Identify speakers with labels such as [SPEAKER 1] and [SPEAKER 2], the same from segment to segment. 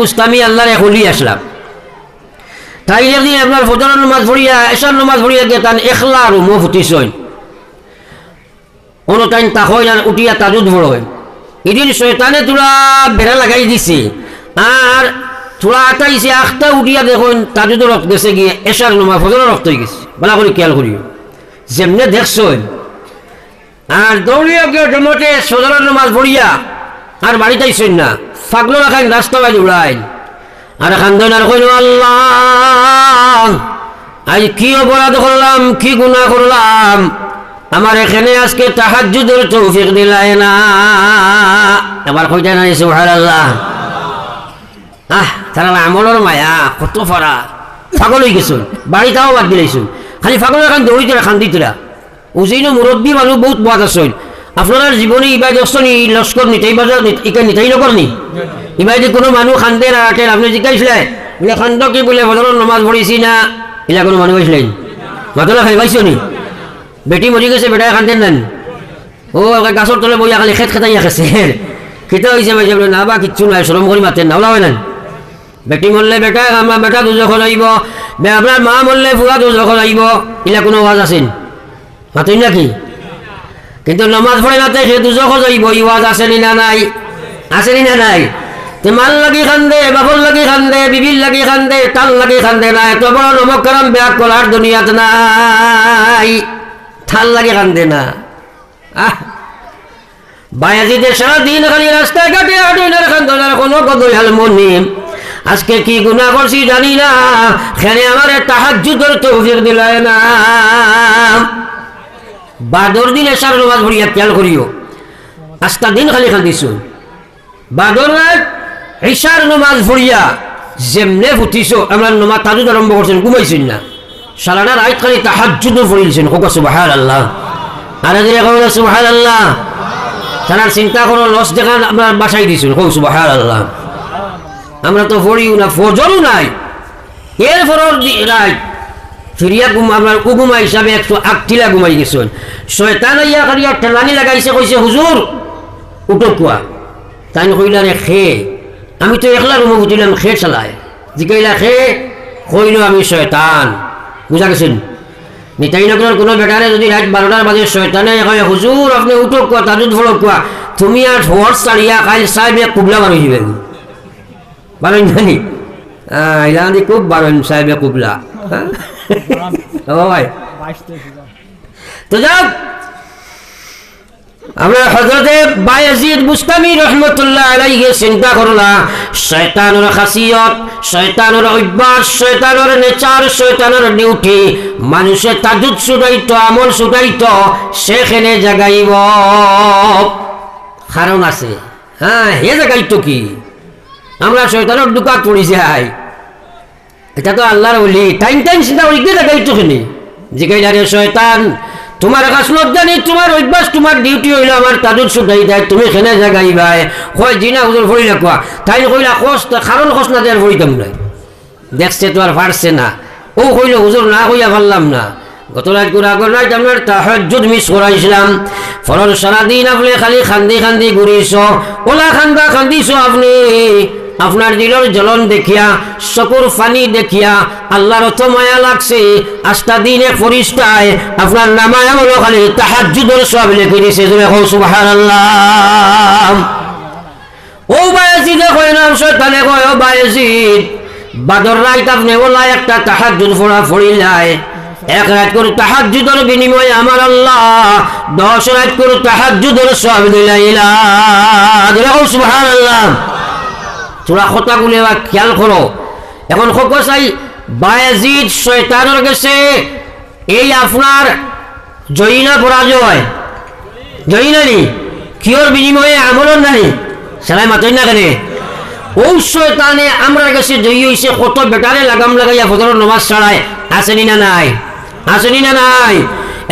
[SPEAKER 1] বুস্তামি আল্লাহর এখলি আসলাম। তাই একদিন আপনার ফজরের নমাজ ভরিয়া এসার নমাজ ভরিয়া গিয়ে তান এখলা আর মুখ ফুটিছইন কোনো টাইম তা হয় না উঠিয়া তাজুদ বড় এদিন শয়তানে তোরা বেড়া লাগাই দিছে। আর তোরা আটাইছে, আখটা উঠিয়া দেখুন তাজুদের রক্ত গেছে গিয়ে এসার নমাজ, ফজরের রক্ত হয়ে গেছে। বলা করে খেয়াল করিও। যেমনে দেখছইন আর দৌড়িয়া গিয়ে জমতে সদরের নমাজ পড়িয়া, আর বাড়িতে আইসেন না। ফাগলো রাখান রাস্তা বাজে উড়াইন আর আর কইল আল্লাহ, আজ কি অপরাধ করলাম কি গুণা করলাম আমার এখানে আজকে তাহাজ্জুদের তৌফিক দিলাই না। এবার কইতে না সুবহানাল্লাহ। আহ তারা আমলের মায়া, কত ফরা পাগল হয়ে গেছুন বাড়িটাও বাদ দিলাইছুন খালি পাগল এখন দৌড়িতে খান দিতরা উজিনো মুরব্বী মানুষ বহুত বাদ আছেন আপনার জীবনে ইবাই দস্ত নি লস্কর নিতাই বাজার ইকা নিতাই নকরনি ইবাই যে কোনো মানুষ খান্দে না রাখেন আপনি জিজ্ঞাসলে বলে, খান্দ কি বলে বদলের নমাজ পড়িছি না? এলা কোনো মানুষ আসলেন মাতলা খাই পাইছো নি? বেটি মরি গেছে বেটায় খান্দেন নেন। ও গাছর তলে বইয়া খালি খেত খেতাইয়া খেছে খেতে হয়েছে মাইছে বলে, না বা, কিচ্ছু নাই শ্রম করে মাতেন না ওলাবে নেন। বেটি মরলে বেটা আমার বেটা দুজখ লাগিব বে- আপনার মা মরলে ফুয়া দুজখ লাগিব এলা কোনো ওয়াজ আছেন মাতই নাকি কিন্তু নমাজ পড়ে না সে দুজখ যাইব ই ওয়াজ আসেনি না নাই? আসেনি না নাই? তে মাল লাগি খান্দে বাবর লাগি খান্দে বিবির লাগি খান্দে, তাল লাগি খান্দে না, এত বড় নমক কারণ বেয়া কলার দুনিয়াত নাই। থাল লাগি খান্দে না। আহ! বায়াজিতে সারাদিন খালি রাস্তায় কাটে হাঁটে না খান্দে না কোনো কদই হাল মনি। আজকে কি গুনাহ করছি জানি না, খেলে আমার তাহাজ্জুদের তৌফিক দিলায় না। বাদর দিন এসার নমাজ ভরিয়া খেয়াল করিও। আস্তা দিন খালি খান্দিছো বাদর রাত ঈশার নমাজ ভরিয়া যেমনে ফুটিছো আমরা নমাজ তাজুদ আরম্ভ করছেন ঘুমাইছেন না। সারাটা রাত খালি তাহাজ্জুদ ভরিয়েছেন হোক সুবাহার আল্লাহ আর এদিকে কখন সুবাহার আল্লাহ তারা চিন্তা করো লস দেখান আমরা বাসাই দিয়েছেন হোক সুবাহার আল্লাহ আমরা তো ভরিও না ফজরও নাই। এর ফরর রাত ফিরিয়া আপনার কুগুমা হিসাবে একশো আটটিলা ঘুমাই গেছেন শয়তান ইয়া কারিয়া ঠেলানি লাগাইছে কইছে হুজুর উঠো কোয়া তাই কইলা রে খে? আমি তো একলা রুমে বুঝিলাম খে চালায় জিকাইলা খে? কইল, আমি শয়তান বুঝা গেছেন নিতাই নগরের কোনো বেটারে যদি রাত বারোটার বাজে শয়তানে কয় হুজুর আপনি উঠো কোয়া তাজুদ ফলো কোয়া তুমি আর হর্স চালিয়া খাইল সাহেব কুবলা বারো দিবেন বারণ জানি ইলানি খুব বারণ সাহেবে কুবলা। হ্যাঁ ভাই তো যাক আমরা হজরতে বায়াজিদ মুস্তামি রহমতুল্লাহ আলাইহি চিন্তা করলা শয়তানের খাসিয়ত শয়তানের অভ্যাস শয়তানের নেচার শয়তানের ডিউটি মানুষে তাজুদ ছুটাইত আমল ছুটাইত সেখানে জাগাইব। কারণ আছে। হ্যাঁ হে জাগাইতো কি? আমরা শয়তানের দোকান পড়ি যাই। এটা তো আল্লাহর বলি টাইম টাইম চিন্তা করি কে জাগাইতো খেনি জিগাইলা রে শয়তান, তোমার কাছ জানি, তোমার অভ্যাস, তোমার ডিউটি হইল আমার তাজুদ শুধাই দেয়, তুমি খেনে জাগাইবাই কয়, জিনা হুজুর ফড়ি কোয়া। তাই কইলা খোঁজ কারণ খোঁজ না দেওয়ার ফড়িতাম নাই দেখছে তো আর পারছে না। ও কইল, হুজুর, না কইয়া পারলাম না। গত রাত করে আগর রাত আপনার তাহাজ্জুদ মিস করাইছিলাম। ফলন সারাদিন আপনি খালি খান্দি খান্দি ঘুরিস। ওলা খান্দা খান্দিছ আপনি। আপনার দিলর জ্বলন দেখিয়া চকুর পানি দেখিয়া, আল্লাহর অত মায়া লাগছে। আস্তা দিনে ফরিস্তায় আপনার নামায় হলো খালি তাহাজ্জুদের সব লিখে দিছে তুমি হৌ সুবহানাল্লাহ। ও বায়াজিদে, কয় নাম শয়তানে, কয় ও বায়াজিদ, বাদর রাইত আপনি ওলা একটা তাহাজ্জুদ ফোড়া ফড়িলাই এক রাত করে তাহাজ্জুদের বিনিময়ে আমার আল্লাহ, দশ রাত করে তাহাজ্জুদের সব দিলাইলা। সুবহানাল্লাহ। তোরা কথাগুলি এবার খেয়াল করো। এখন খোক চাই বায়াজিদ শয়তানের গেছে এই আপনার জয়ী না পরাজয়। জয়ী নানি কিয়র বিনিময়ে আমলন নাই। সেলাই মাতই না কেনে। ও শয়তানে আমরা গেছে জয়ী হইছে, কত বেটারে লাগাম লাগাইয়া ফজর নমাজ ছাড়ায়। আসেনি না নাই? আসেনি না নাই?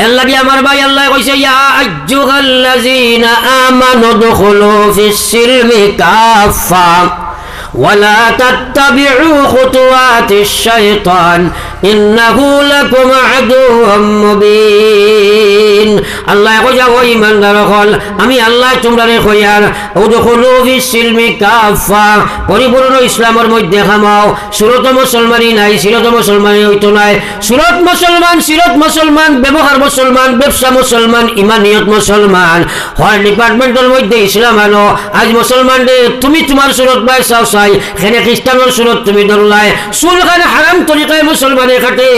[SPEAKER 1] এর লাগি আমার ভাই আল্লাহ কইছে, ইয়া আইয়ুহাল্লাযীনা আমানু দুখুলু ফিস সিলমি কাফা ولا تتبعوا خطوات الشيطان ইন্নাহু লাকুম আদুওয়াম মুবিন আল্লাহ কইয়া ও ইমানদার হল, আমি আল্লাহ তোমরারে কইয়ার উদখুলু ফিস সিলমি কাফা পরিপূর্ণ ইসলামের মধ্যে খামাও সুরত মুসলমানই নাই, সিরত মুসলমানই হইতো নাই। সুরত মুসলমান, সিরত মুসলমান, ব্যবহার মুসলমান, ব্যবসা মুসলমান, ইমানিয়ত মুসলমান। হয় ডিপার্টমেন্টের মধ্যে ইসলাম আনো। আজ মুসলমান তুমি তোমার সুরত পাই চাও চাই খ্রিস্টানের সুরত তুমি ধরলাই। চুল খানে হারাম তরিকায় মুসলমানে কাটে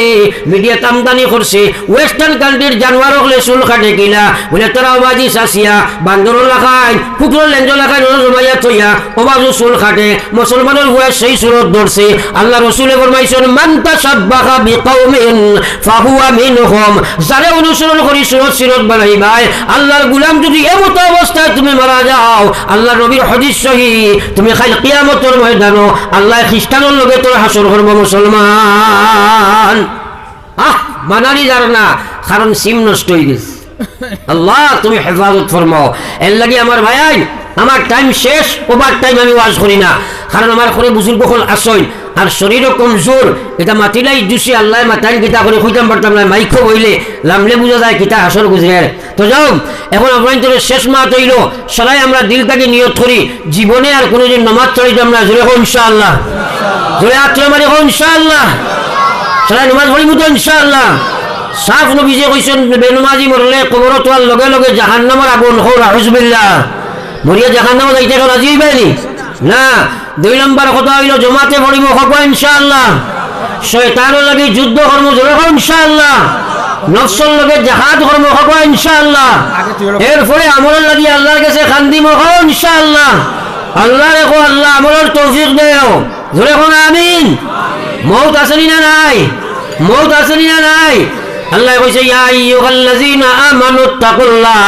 [SPEAKER 1] মিডিয়া আমদানি করছে। ওয়েস্টার্ন কান্ট্রির জানোয়ার হলে চুল কাটে কিনা বলে, তারা অবাজি চাষিয়া বান্দর লাখাই কুকুর লেঞ্জ লাখাই জমাইয়া থইয়া, অবাজু চুল কাটে। মুসলমানের বয়স সেই সুরত ধরছে আল্লাহ রসুলে ফরমাইছেন মান্তা সাব্বাহা বিকাউমিন ফাহুয়া মিনহুম। যারে অনুসরণ করি সুরত সিরত বানাই ভাই আল্লাহর গুলাম যদি এমত অবস্থায় তুমি মারা যাও আল্লাহ নবীর হদিস সহি, তুমি খাই কিয়ামতের ময়দানো আল্লাহ খ্রিস্টানের লগে তোর হাসর করব মুসলমান আহ মানানি যার না, কারণ সিম নষ্ট হয়ে গেছে। আল্লাহ, তুমি হেফাজত ফরমাও। এর লাগে আমার ভাই, আমার টাইম শেষ ওভার টাইম আমি ওয়াজ করি না। কারণ আমার ঘরে বুজুর্গ হল আসই আর শরীরও কমজোর। এটা মাতিলাই জুসি আল্লাহ মাতাইন কিতা করে খুঁজতাম পারতাম না মাইকো হইলে লামলে বুঝা যায় কিতা আসর গুজরে তো যাও, এখন আপনার শেষ মাহ তৈল সবাই আমরা দিলটাকে নিয়ত করি, জীবনে আর কোনোদিন নমাজ চড়িতাম না। জোরে হোক ইনশাআল্লাহ। জোরে আত্মা মারি হোক ইনশাআল্লাহ। সবাই নমাজ পড়িব তো ইনশাআল্লাহ। সাফ নবীজে কইছেন, বেনুমাজি মরলে কবরত হওয়ার লগে লগে জাহান্নামের আগুন হোক আহুজবিল্লাহ মরিয়া জাহান্নামে যাইতে এখন রাজি হইবানি না, দুই নম্বর কথা হইল, জমাতে পড়িব হব ইনশাআল্লাহ। শয়তানের লাগে যুদ্ধ কর্ম জোরে হোক ইনশাআল্লাহ। নফসল লগে জাহাদ কর্ম হব ইনশাআল্লাহ। এরপরে আমলের লাগি আল্লাহর কাছে খান্দিম হোক ইনশাআল্লাহ। আল্লাহ রেখো আল্লাহ আমলের তৌফিক দেও। জোরে আমিন। মৌত আসেনি না নাই? মৌত আসেনি না নাই? আল্লাহ কইছে, ইয়া আইয়ুহাল্লাযীনা আমানু তাকুল্লাহ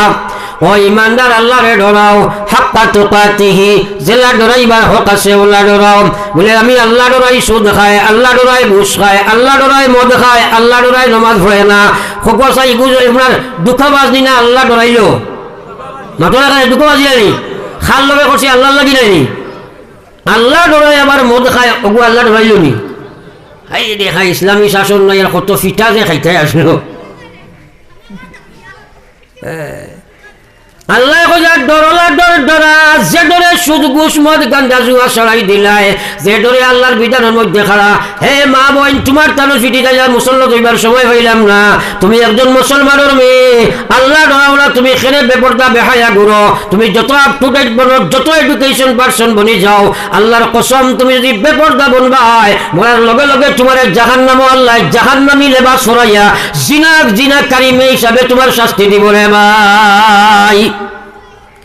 [SPEAKER 1] ও ইমানদার আল্লাহরে ডরাও। হাক্কা তুকাতিহি, জেলা ডরাইবার হক আছে ওলা ডরাও। বলে, আমি আল্লাহ ডরাই সুদ খায় আল্লাহ ডরাই ঘুষ খায় আল্লাহ ডরাই মদ খায় আল্লাহ ডরাই নমাজ পড়ে না। খোকসা ইগুজ আপনার দুঃখবাজ দিনা আল্লাহ ডরাইলো? মাথা খায়, দুঃখবাজি নাই? খাল লগে করছি, আল্লাহ লাগি নাই আল্লাহ ডরাই আবার মদ খায়, ওগু আল্লাহ ডরাইলো নি? হাই দেখা ইসলামী শাসন নাই আর কত ফিটা যে খাইতে আসলো। আল্লাহ কইলা ডরলা ডর ডরা, যে ডরে সুদ, ঘুষ, মদ গাঞ্জা জুয়া, সরাই দিলাই যে ডরে আল্লাহর বিধানের মধ্যে খাড়া, হে মা বোন, তোমার তানো ফিটি গাজা মুসল্লত হইবার সময় হইলাম না, তুমি একজন মুসলমানের মেয়ে, আল্লাহ ডরাওলা তুমি খেলে বেপরদা, বেহায়া গুরো, তুমি যত আপ টু ডেট বনো, যত এডুকেশন পার্সন বনি যাও, আল্লাহর কসম, তুমি যদি বেপরদা বনবাই মরার লগে লগে তোমার জাহান্নামও আল্লাহ জাহান্নামি লেবা সরাইয়া জিনাক জিনাকারী মেয়ে হিসাবে তোমার শাস্তি দিব রে ভাই।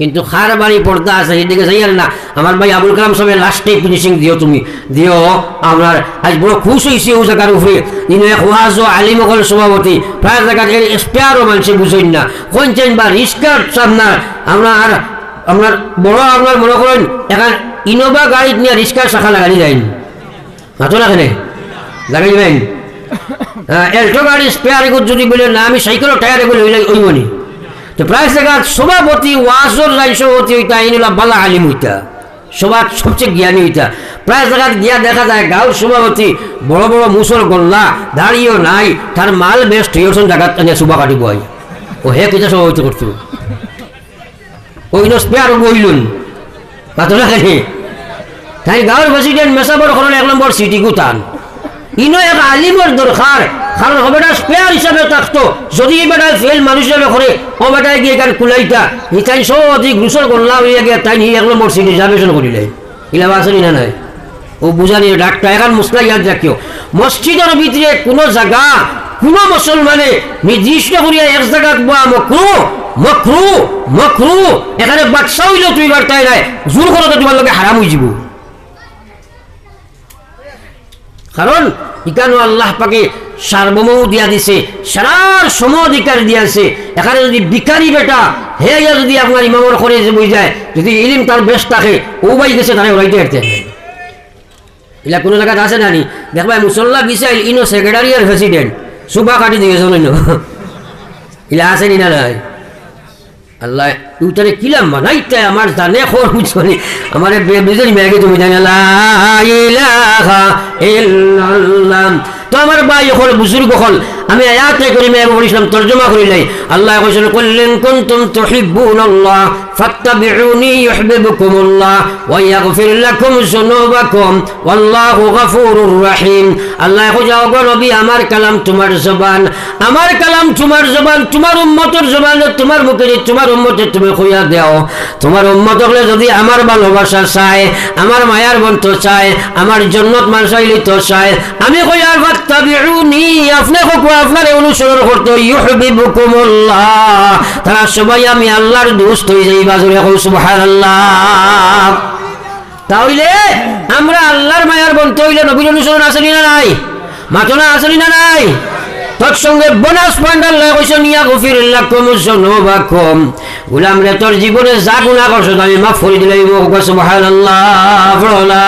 [SPEAKER 1] কিন্তু খার বাড়ি পর্দা আছে সেদিকে যাই আর না। আমার ভাই আবুল কালাম সবাই লাস্টে ফিনিশিং দিও তুমি। দিও, আমার আজ বড় খুশ হয়েছে ও জায়গার উপরে। এক ওয়াজ ও আলিমকল সভাপতি। প্রায় জায়গা স্পেয়ারও মানুষে বুঝেন না। কোনছেন বা রিস্কার আপনার আপনার বড় আপনার মনে করেন, এখন ইনোভা গাড়ি নিয়ে রিস্কার শাখা লাগানি যাইন মাতো না কেন লাগাই যাবেন এল্টো গাড়ি স্পেয়ার যদি বলে, না, আমি সাইকেলও টায়ার এগুলো ওইবনি তো প্রায় জায়গা সভাপতি ওয়াজর রাই সভাপতি হইতা এইগুলা বালা আলিম হইতা সবার সবচেয়ে জ্ঞানী হইতা প্রায় জায়গায় গিয়া দেখা যায় গাঁর সভাপতি বড় বড় মুসল গল্লা দাঁড়িয়েও নাই, তার মাল বেস্ট হইয়াছেন জায়গাত এনে সুবা কাটিব আই। ও হে কিতা সভাপতি করতো? ওই স্পেয়ার বইলুন। না খালি তাই গাঁর প্রেসিডেন্ট মেসাবর করেন এক নম্বর সিটি গুতান। ইনো এক আলিমের দরকার কারণ ও বেটা হিসাবে থাকতো। যদি এই ফেল মানুষ হিসাবে করে গিয়ে তাই সব হইয়া গিয়ে তাই নিয়ে এক নম্বর সিট রিজার্ভেশন করিলে। ইলাম আসেনি না নাই। ও বুঝানি ডাক্তার, এখন মসজিদের ভিতরে কোনো জায়গা, কোনো মুসলমানে নির্দিষ্ট করিয়া এক জায়গা মকরু মকরু মকরু, এখানে বাচ্চা হইলে তুই বার্তায় নাই, জোর করতে তোমার লগে হারাম হয়ে যাব। কারণ, ইকানো আল্লাহ পাকে সার্বমৌ দিয়া দিছে, সারার সম অধিকার দিয়াছে এখানে যদি বিকারি বেটা, হে যদি আপনার ইমামর করে বই যায়, যদি ইলিম তার বেশ থাকে, ও বাই গেছে তারা ওরাইতে হাঁটতে কোনো জায়গায় আছে নানি দেখবা মুসল্লা গিসাইল ইনো সেক্রেটারি আর প্রেসিডেন্ট। সুবা কাটি অন্য। ইলা আছে নি না আল্লাহ উতারে কিলাম বানাইতে আমার জানে খোর বুঝনি আমার বেজনি মেঘে তুমি জানে, লা তো আমার ভাই হল বুজুর্গ হল। আমি আয়াতে করি মে বলিছিলাম তর্জমা করিলাই আল্লাহ কইছেন, কুল্লিন কুনতুম তুহিব্বুনাল্লাহ, ফাত্তাবিউনি ইউহিব্বুকুমুল্লাহ ওয়া ইয়াগফির লাকুম যুনুবাকুম, ওয়াল্লাহু গফুরুর রহিম। আল্লাহ কইছে, ওগো নবী, আমার কালাম তোমার জবান, আমার কালাম তোমার জবান, তোমার উম্মতের জবান, তোমার মুখে তোমার উম্মতে তুমি কইয়া দাও, তোমার উম্মত হলে যদি আমার ভালোবাসা চায়, আমার মায়ার বন্ত চায়, আমার জন্নত তো চায়, আমি কই আর ফাত্তাবিউনি, আপনি আপনার অনুসরণ করতে তারা সবাই আমি আল্লাহর দোস্ত হয়ে যাই, বাজুরে কই, সুবহানাল্লাহ। তাহলে আমরা আল্লাহর মায়ার বন্ত হইলে নবীর অনুসরণ আসেনি না নাই? মাতনা আসেনি না নাই? তৎসঙ্গে বোনাস পয়েন্ট আল্লাহ কইছে নিয়া গফির লাকুম যুনুবাকুম। গুলাম রে তোর জীবনে যা গুনাহ করছ আমি মাফ করে সুবহানাল্লাহ। লা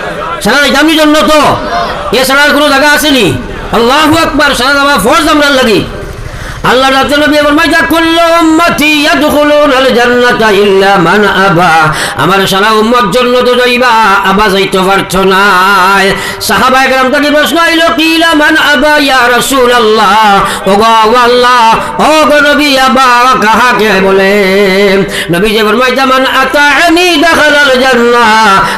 [SPEAKER 1] সারা জন্য তো। এ সারার কোনো জায়গা আসেনি আল্লাহ আকবার, সারা দামা ফোর্স আমরা লাগি। আল্লাহ রাতে নবী ফরমাইতা কুল্লু উম্মতি জান্নাতা ইল্লা মান আবা। আমার সারা উম্মত জান্নাত যাইবা আবা যাইতে পারছ না। থেকে প্রশ্ন আইলো, কিলা মান আবা ইয়া আল্লাহ নবী, আবা কাহাকে বলে? নবী যে ফরমাইতা মান আতাআনি দাখালাল জান্নাহ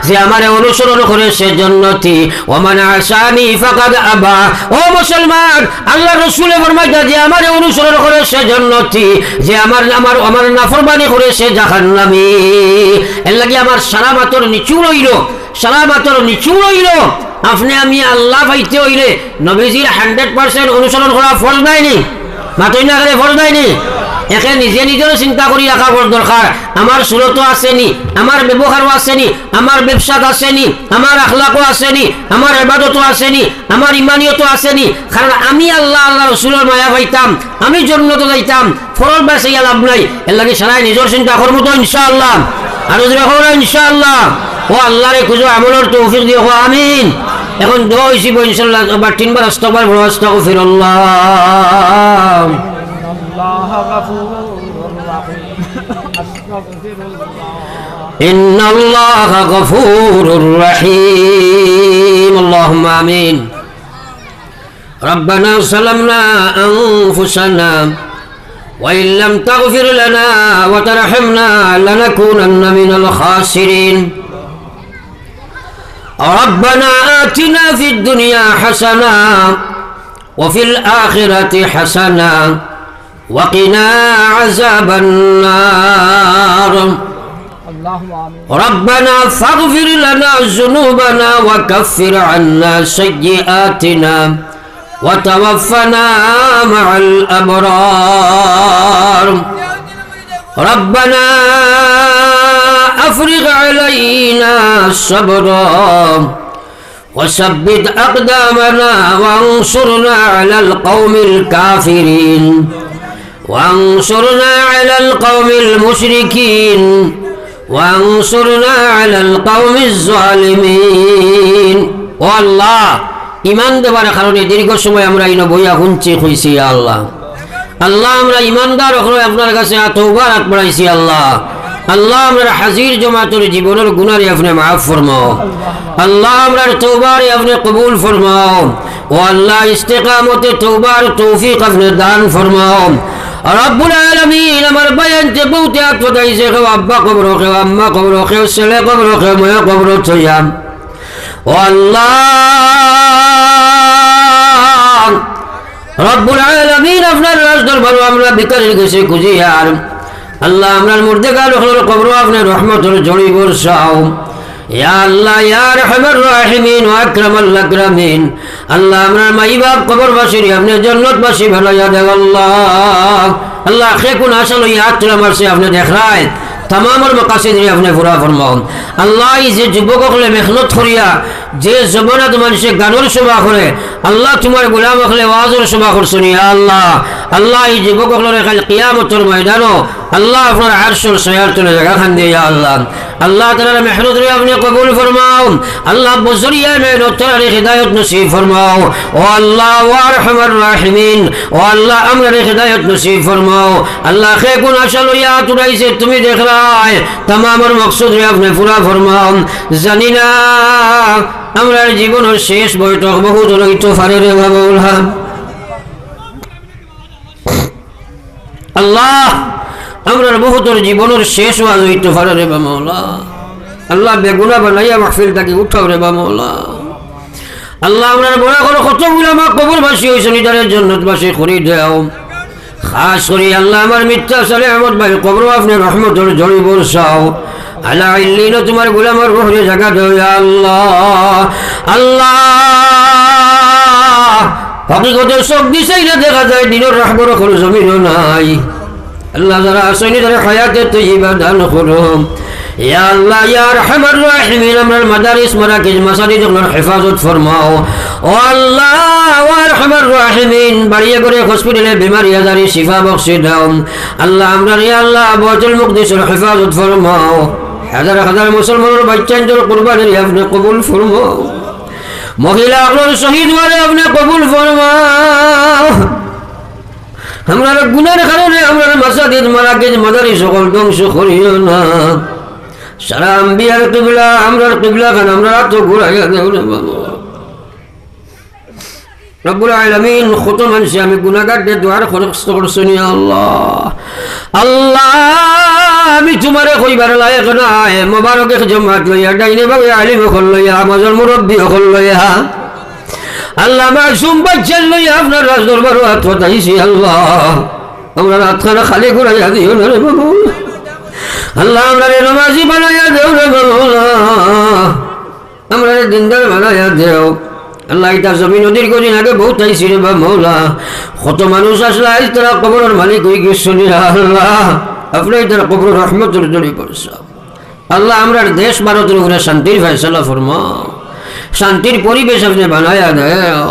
[SPEAKER 1] যে আমারে অনুসরণ করে সে জান্নাতি ওয়া মান আসানি ফাকাদ আবা। ও মুসলমান, আল্লাহ রাসূলে ফরমাইতা যে আমারে অনুসরণ করে সে জান্নাতি যে আমার আমার আমার নাফরমানি করে সে জাহান নামি এর লাগে আমার সারা মাতর নিচু রইল সারা মাতর নিচু রইল। আপনি আমি আল্লাহ পাইতে হইলে নবীজির হান্ড্রেড পার্সেন্ট অনুসরণ করা ফল নাইনি মাতই না গেলে ফল নাইনি একে নিজে নিজেরও চিন্তা করি রাখা বড় দরকার আমার সুরতো আসেনি আমার ব্যবহারও আসেনি আমার ব্যবসাত আসেনি আমার আখলাকও আসেনি আমার এবাদতও আসেনি আমার ইমানিয়তও আসেনি কারণ আমি আল্লাহ আল্লাহ রসুলের মায়া পাইতাম, আমি জন্মত যাইতাম ফরল বাসাইয়া লাভ নাই। এর লাগে সারাই নিজের চিন্তা করব তো ইনশাআল্লাহ। আর ইনশাআল্লাহ ও আল্লাহরে খুঁজো আমলের তৌফিক দিয়ে আমিন। এখন দোয়া হয়েছি ইনশাআল্লাহ আবার তিনবার আস্তকবার বড় আস্তগফিরুল্লাহ
[SPEAKER 2] الله غفور رحيم أستغفر الله
[SPEAKER 1] إن الله غفور رحيم اللهم آمين ربنا ظلمنا أنفسنا وإن لم تغفر لنا وترحمنا لنكونن من الخاسرين ربنا آتنا في الدنيا حسنة وفي الآخرة حسنة وقنا عذاب النار. ربنا فاغفر لنا ذنوبنا وكفر عنا سيئاتنا وتوفنا مع الأبرار. ربنا أفرغ علينا صبرا وثبت أقدامنا وانصرنا على القوم الكافرين. وانصرنا على القوم المشركين وانصرنا على القوم الظالمين والله ইমান দেবার কারণে দীর্ঘ সময় আমরা ইনো বইয়া শুনছি খুঁজছি আল্লাহ আল্লাহ আমরা ইমানদার হলে আপনার কাছে তৌবার হাত বাড়াইছি আল্লাহ আল্লাহ আমরা হাজির জমাতর জীবনের গুনারে আপনি মাফ ফরমাও আল্লাহ আমরা তৌবারে আপনি কবুল ফরমাও ও আল্লাহ ইস্তেকামতে তৌবার তৌফিক আপনি দান ফরমাও রব্বুল আলামিন আমার বয়ান যে বহুতে আত্মদাইছে কেউ আব্বা কবর, কেউ আম্মা কবর, কেউ ছেলে কবর, কেউ ময়া কবর থইয়াম ও আল্লাহ! রব্বুল আলামিন আপনার রাজ দরবার আমরা বিকারের কাছে খুঁজি আর আল্লাহ আমরার গাল হল কবর আপনার রহমতের জড়ি বর্ষাও আল্লাহ আমরার মাই আপনি দেব আল্লাহ আল্লাহ তামামর মকাসিদ আপনি পুরা ফরমাও আল্লাহ এই যে যুবক হলে মেহনত করিয়া, যে জমানাত মানুষে গানের সভা করে, আল্লাহ তোমার গোলাম হলে ওয়াজের সভা করছনি আল্লাহ। আল্লাহ এই যুবক হলে খালি কিয়ামতর ময়দানও আল্লাহ আপনার আরশর সয়ার তুলে জায়গা খান দিয়ে আল্লাহ। আল্লাহ তাআলা মেহনত রে আপনি কবুল ফরমাও আল্লাহ বজরিয়া মেহনত তাআলা হিদায়াত নসিব ফরমাও। ও আল্লাহ, ও আরহামার রাহিমিন। ও আল্লাহ, আমরা হিদায়াত নসিব ফরমাও। আল্লাহ খে কোন আশা তুমি দেখলাই তামামর মকসুদ আপনি পুরা ফরমাও জানি না, আমরা জীবনের শেষ বৈঠক বহুত রইত ফারে রে বাবুলহা আল্লাহ, আমরা বহুতর জীবনের শেষ ওয়াজ হইতে পারে রে আল্লাহ। বেগুনা বানাইয়া মাহফিল তাকে উঠাও রে বা মৌলা আল্লাহ, আমরা বড় করে কতগুলো মা কবর বাসী হয়েছে নিদারের জন্য বাসী করি দেও খাস করি আল্লাহ আমার মিথ্যা সালে আমার ভাই কবর আপনি রহমতর জড়ি আল্লাহ ইল্লিন তোমার গোলামার বহরে জায়গা দেও ইয়া আল্লাহ। আল্লাহ। হকিকতের সব দিশাই না দেখা যায়, দিনের রাখবর কোনো জমিনও নাই। আল্লাহ যারা আসেনি তারা খায়াতে তৈবা দান করুম। ইয়া আল্লাহ, ইয়া রহমান রাহিমিন আমরার মাদারিস, মারাকিজ মাসাজিদ আপনার হেফাজত ফরমাও। ও আল্লাহ, ও রহমান রাহিমিন, বাড়িয়ে করে হসপিটালে বিমারি আজারি, শিফা বক্সি দাও। আল্লাহ আমরার ইয়া আল্লাহ বজল মুকদিসের হেফাজত ফরমাও। হাজার হাজার মুসলমানের বাচ্চাঞ্চল কুরবানির আপনি কবুল ফরমাও। মহিলা আপনার শহীদ মানে আপনি কবুল ফরমাও। আমরা গুণের কারণে আমরা মাসাদিদ মারাকিজ মাদারি সকল ধ্বংস করিও না। সারা আম্বিয়ার কিবলা, আমরার কিবলা খান আমরা তো বাবা। রব্বুল আলামিন কত মানুষ আমি গুনাহগার দিয়ে দোয়ার খরচ করছনি আল্লাহ। আল্লাহ, আমি তোমারে কইবার লায়ক নাই মোবারক জমাত লইয়া, ডাইনে ভাবে আলিম হল লইয়া, আমাজন মুরব্বী হল লইয়া। আল্লাহ মাসুম বাচ্চার লইয়া আপনার রাজ দরবার হাত আল্লাহ। আমরা রাতখানা খালি ঘুরাইয়া দিও না রে বাবু। আল্লাহ আমরা রে নমাজি বানাইয়া দেও রে বাবু আমরা দিনদার বানাইয়া দেও। আল্লাহ এটা জমি নদীর কদিন আগে বহুত আইসি রে বা মৌলা কত মানুষ আসলে আজ তারা কবরের মালিক হয়ে গেছে আল্লাহ। আপনি তারা কবর রহমতের জড়ি পড়ছ। আল্লাহ আমরা দেশ ভারতের উপরে শান্তির ফয়সলা ফরমাও। শান্তির পরিবেশ আপনি বানায়া দেও।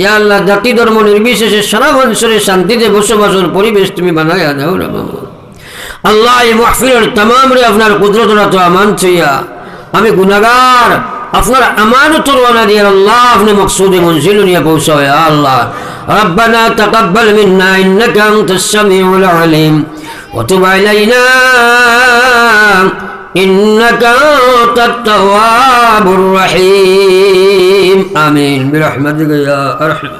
[SPEAKER 1] ইয়া আল্লাহ, জাতি ধর্ম নির্বিশেষে সারা মানুষের শান্তিতে বসবাসের পরিবেশ তুমি বানায়া দেও রে বাবু আল্লাহ এই মাহফিলের তামাম রে আপনার কুদরতরা তো আমান চাইয়া আমি গুনাগার আপনার আমানত রওনা দিয়ে আল্লাহ আপনি মকসুদে মঞ্জিল নিয়ে পৌঁছাও ইয়া আল্লাহ ربنا تقبل منا إنك أنت السميع العليم وتب علينا إنك أنت التواب الرحيم آمين برحمتك يا أرحم